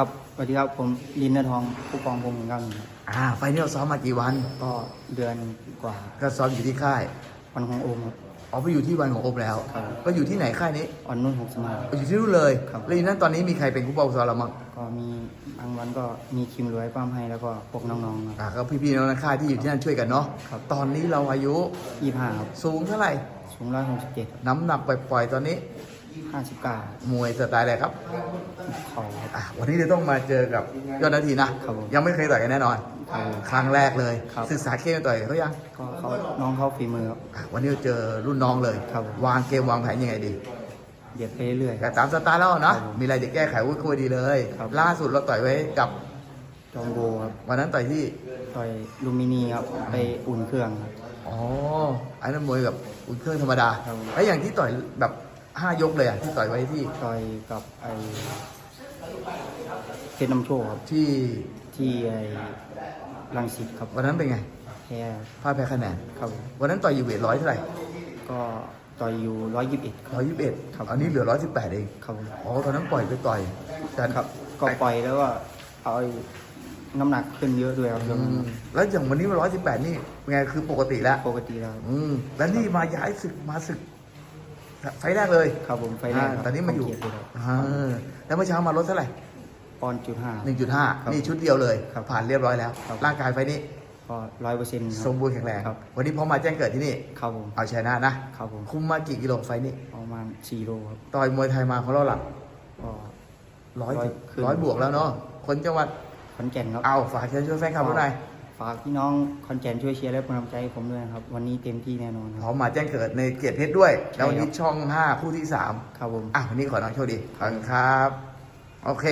ครับสวัสดีครับผมลินเนอร์ทองผู้กองพงศ์เหมือนกันครับอ่า ไฟล์นี้เราซ้อมมากี่วัน ก็เดือนกว่าก็ซ้อมอยู่ที่ค่ายวันของโอมครับ อ๋อไปอยู่ที่วันของโอมแล้ว ครับ ก็อยู่ที่ไหนค่ายนี้อ่อนนุ่นหกสิบห้าอยู่ที่นู่นเลยครับ แล้วอยู่นั่นตอนนี้มีใครเป็นคู่เป้าซ้อมเรามั้งก็มีบางวันก็มีคิมรวยป้ามให้แล้วก็พวกน้องๆครับ อ่าก็พี่ๆน้องๆค่ายที่อยู่ที่นั่นช่วยกันเนาะ ครับ ตอนนี้เราอายุยี่ห้าครับสูงเท่าไหร่ สูงร้อยหกสิบเจ็ดน้ำหนักปล่อยๆตอนนี้ ห้าสิบเก้ามวยสไตล์อะไรครับ เข่าครับอะวันนี้เราต้องมาเจอกับยอดนาทีนะครับผมยังไม่เคยต่อยกันแน่นอน ครับผมครั้งแรกเลย ครับ ศึกษาเกมต่อยเขายังก็เขาน้องเขาฝีมือครับ อะวันนี้เราเจอรุ่นน้องเลย ครับผม วางเกมวางแผนยังไงดีเบียดไปเรื่อยๆคก็รับตามสไตล์แล้วเนาะ ครับผมมีอะไรจะแก้ไขวุ้ยคุยดีเลย ครับ ล่าสุดเราต่อยไว้กับจองโบครับวันนั้นต่อยที่ ต่อยลูมินีครับไปอุ่นเครื่องครับ อ๋อไอ้นั่นมวยแบบอุ่นเครื่องธรรมดา ครับ แล้วอย่างที่ต่อยแบบ ห้ายกเลยอะที่ต่อยไว้ที่ต่อยกับไอ้เพชรน้ำโชคครับที่ที่ไอ้รังสิตครับวันนั้นเป็นไงแพ้พลาดแพ้คะแนนครับผมวันนั้นต่อยอยู่เวทร้อยเท่าไหร่ก็ต่อยอยู่ร้อยยี่สิบเอ็ดร้อยยี่สิบเอ็ดครับอันนี้เหลือร้อยสิบแปดเองครับผมอ๋อตอนนั้นปล่อยไปต่อยแต่ครับก็ปล่อยแล้วก็เอาไอ้น้ำหนักขึ้นเยอะด้วยครับอืช่วงนั้นมแล้วอย่างวันนี้ร้อยสิบแปดนี่เป็นไงคือปกติแล้วปกติแล้วครับอืมแล้วนี่มาย้ายศึกมาศึก ไฟล์แรกเลยครับผมไฟแรกอ่าครับตอนนี้มาอยู่ขงเกีรติครับอ่าแล้วเมื่อเช้ามาลดเท่าไหร่ปอนด์จุดห้า หนึ่งจุดห้าครับนี่ชุดเดียวเลย ครับผ่านเรียบร้อยแล้ว ครับ ร่างกายไฟล์นี้ก็ร้อยเปอร์เซ็นต์สมบูรณ์แข็งแรง ครับ วันนี้พอมาแจ้งเกิดที่นี่ ครับผมเอาชนะนะ ครับผมคุมมากี่กิโลไฟล์นี้ ประมาณสี่โลครับต่อยมวยไทยมาเขาเราหลักก็ ร้อยร้อยขึ้น ร้อยบวกแล้วเนาะ คนจังหวัด ขอนแก่นครับ เอาฝากเชิญช่วยแฟนคลับเราหน่อย ฝากพี่น้องขอนแก่นช่วยเชียร์และเป็นกำลังใจให้ผมด้วยนะครับ วันนี้เต็มที่แน่นอนคพรับร้อมมาแจ้งเกิดในเกียรติเพชรด้วยใช่แล้ววันนี้ครับช่อง 5 คู่ที่ 3 ครับผม อะวันนี้ขอน้องโชคดีขอบคุณครับ โอเค